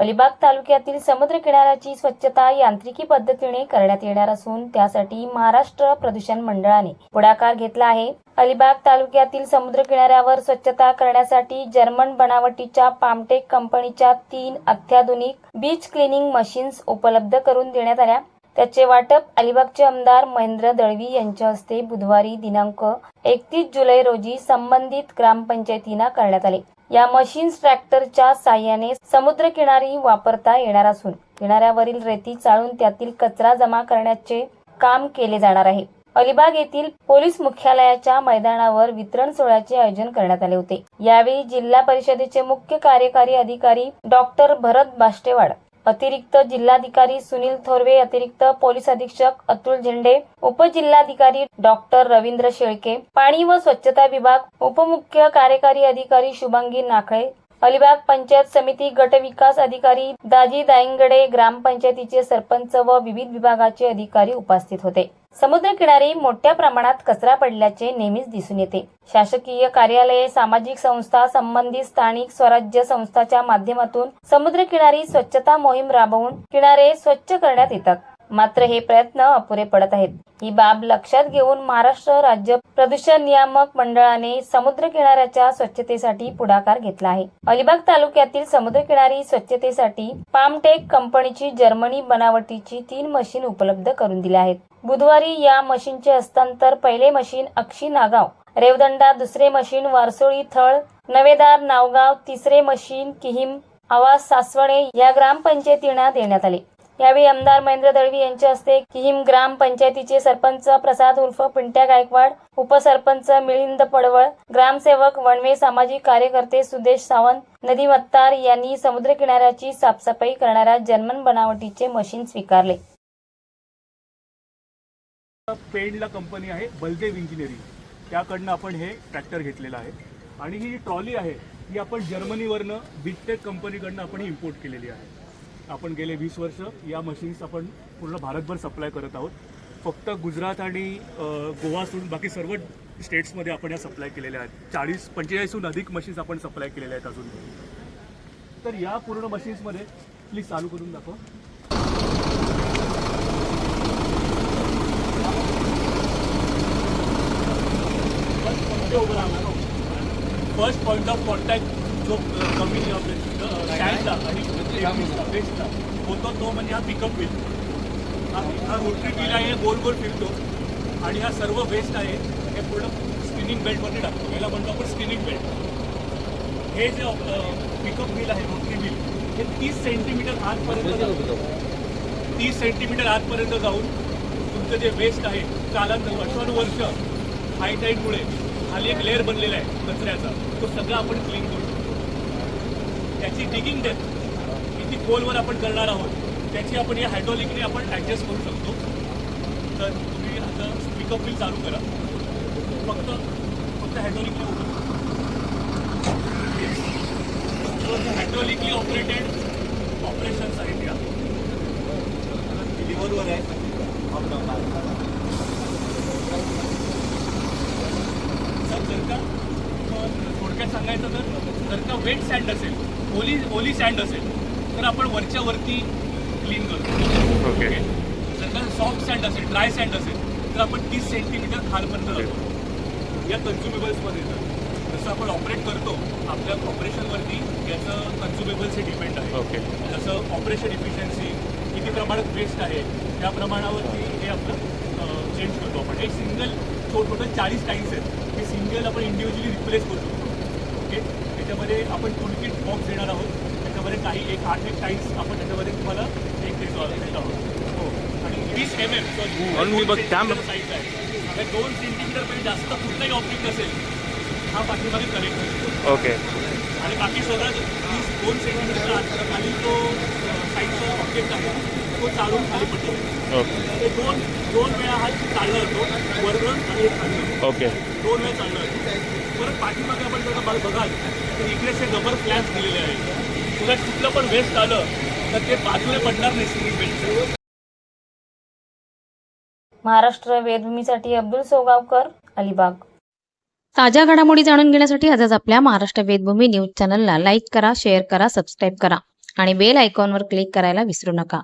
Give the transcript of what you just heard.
अलिबाग तालुक्यातील समुद्र किनाऱ्याची स्वच्छता यांत्रिकी पद्धतीने करण्यात येणार असून त्यासाठी महाराष्ट्र प्रदूषण मंडळाने पुढाकार घेतला आहे. अलिबाग तालुक्यातील समुद्र किनाऱ्यावर स्वच्छता करण्यासाठी जर्मन बनावटीच्या पामटेक कंपनीच्या तीन अत्याधुनिक बीच क्लिनिंग मशीन्स उपलब्ध करून देण्यात आल्या. त्याचे वाटप अलिबागचे आमदार महेंद्र दळवी यांच्या हस्ते बुधवारी दिनांक एकतीस जुलै रोजी संबंधित ग्रामपंचायतींना करण्यात आले. या मशीन्स ट्रॅक्टरच्या साह्याने समुद्र किनारी वापरता येणार असून किनाऱ्यावरील रेती चाळून त्यातील कचरा जमा करण्याचे काम केले जाणार आहे. अलिबाग येथील पोलीस मुख्यालयाच्या मैदानावर वितरण सोहळ्याचे आयोजन करण्यात आले होते. यावेळी जिल्हा परिषदेचे मुख्य कार्यकारी अधिकारी डॉक्टर भरत बाष्टेवाड अतिरिक्त जिल्हाधिकारी सुनील थोरवे अतिरिक्त पोलीस अधीक्षक अतुल झेंडे उपजिल्हाधिकारी डॉक्टर रवींद्र शेळके पाणी व स्वच्छता विभाग उपमुख्य कार्यकारी अधिकारी शुभांगी नाखळे अलिबाग पंचायत समिती गट विकास अधिकारी दाजी दायंगडे ग्रामपंचायतीचे सरपंच व विविध विभागाचे अधिकारी उपस्थित होते. समुद्र किनारी मोठ्या प्रमाणात कचरा पडल्याचे नेहमीच दिसून येते. शासकीय कार्यालये सामाजिक संस्था संबंधित स्थानिक स्वराज्य संस्थाच्या माध्यमातून समुद्र किनारी स्वच्छता मोहीम राबवून किनारे स्वच्छ करण्यात येतात. मात्र हे प्रयत्न अपुरे पडत आहेत. ही बाब लक्षात घेऊन महाराष्ट्र राज्य प्रदूषण नियामक मंडळाने समुद्र किनाऱ्याच्या स्वच्छतेसाठी पुढाकार घेतला आहे. अलिबाग तालुक्यातील समुद्र किनारी स्वच्छतेसाठी पामटेक कंपनीची जर्मनी बनावटीची तीन मशीन उपलब्ध करून दिली आहेत. बुधवारी या मशीनचे हस्तांतर पहिले मशीन अक्षी नागाव रेवदंडा दुसरे मशीन वारसोळी थळ नवेदार नावगाव तिसरे मशीन किहिम आवाज सासवणे या ग्रामपंचायतींना देण्यात आले. यावेळी आमदार महेंद्र दळवी यांच्या हस्ते किहिम ग्राम पंचायतीचे सरपंच प्रसाद उर्फ पिंट्या गायकवाड उपसरपंच मिलिंद पडवळ ग्रामसेवक वणवे सामाजिक कार्यकर्ते सुदेश सावंत नदी मत्तार यांनी समुद्र किनाऱ्याची साफसफाई करणाऱ्या जर्मन बनावटीचे मशीन स्वीकारले. पेंडला कंपनी आहे बलदेव इंजिनिअरिंग. त्याकडनं आपण हे ट्रॅक्टर घेतलेलं आहे. आणि ही जी ट्रॉली आहे ही आपण जर्मनीवरनं बिगटेक कंपनीकडनं आपण इम्पोर्ट केलेली आहे. आपण गेले वीस वर्ष या मशीन्स आपण पूर्ण भारतभर सप्लाय करत आहोत. फक्त गुजरात आणि गोवा सोडून बाकी सर्व स्टेट्समध्ये आपण या सप्लाय केलेल्या आहेत. चाळीस पंचेचाळीसहून अधिक मशीन्स आपण सप्लाय केलेल्या आहेत अजून. तर या पूर्ण मशीन्समध्ये प्लीज चालू करून दाखवा. फर्स्ट पॉईंट ऑफ कॉन्टॅक्ट जो कमी स्टँडला आणि होतो तो म्हणजे हा पिकअप व्हील हा रोटरी व्हील आहे गोल गोल फिरतो. आणि हा सर्व बेस्ट आहे हे पूर्ण स्पिनिंग बेल्टमध्ये टाकतो. याला म्हणतो आपण स्पिनिंग बेल्ट हे जे पिकअप व्हील आहे रोटरी व्हील हे तीस सेंटीमीटर आतपर्यंत तीस सेंटीमीटर आतपर्यंत जाऊन तुमचं जे वेस्ट आहे कालांतर वर्षानुवर्ष हायटाईटमुळे खाली एक लेअर बनलेला आहे कचऱ्याचा. तो सगळा आपण क्लीन करू. त्याची डिगिंग डेप्थ किती खोलवर आपण करणार आहोत त्याची आपण या हायड्रॉलिकने आपण ॲडजस्ट करू शकतो. तर तुम्ही आता पिकअप बिल चालू करा. फक्त फक्त हायड्रॉलिकली हायड्रॉलिकली ऑपरेटेड ऑपरेशन्स आहेत या. लिव्हरवर आहे. जर का थोडक्यात सांगायचं तर जर का वेट सँड असेल ओली ओली सँड असेल तर आपण वरच्या वरती क्लीन करतो ओके. जर का सॉफ्ट सँड असेल ड्राय सँड असेल तर आपण तीस सेंटीमीटर खालपर्यंत जातो. या कन्झ्युमेबल्समध्ये येतं जसं आपण ऑपरेट करतो आपल्या ऑपरेशनवरती याचं कन्झ्युमेबल्स हे डिपेंड आहे. ओके जसं ऑपरेशन इफिशियन्सी किती प्रमाणात वेस्ट आहे त्या प्रमाणावरती हे आपलं चेंज करतो आपण. हे सिंगल छोट छोटं चाळीस टाईम्स आहेत. हे सिंगल आपण इंडिव्हिज्युअली रिप्लेस करू शकतो. ओके त्याच्यामध्ये आपण टूलकिट बॉक्स देणार आहोत. त्याच्यामध्ये काही एक आठ एक टाईम्स आपण त्याच्यामध्ये तुम्हाला एक देत आहोत. हो. आणि वीस एम एम साईज आहे. दोन सेंटीमीटरपेक्षा जास्त कुठलाही ऑब्जेक्ट असेल हा पाठीमागे कनेक्ट होतो ओके. आणि बाकी सगळं वीस दोन सेंटीमीटर खाली जो साईडचा ऑब्जेक्ट आहे. तो चालून खाली पडतो. ते दोन दोन वेळा हा चालला जातो आणि एक खाली. ओके. दोन वेळा चालला जातो. परत पाठीमागे आपण जर बघ- बघाल तर हे रबर फ्लॅश दिलेले आहे तुला कुठलं पण वेस्ट आलं तर ते बाजूला पडणार नाही बेल्ट महाराष्ट्र वेदभूमीसाठी अब्दुल सोगावकर अलिबाग. ताज्या घडामोडी जाणून घेण्यासाठी आजच आपल्या महाराष्ट्र वेदभूमी न्यूज चॅनलला लाईक करा शेअर करा सबस्क्राईब करा आणि बेल आयकॉनवर क्लिक करायला विसरू नका.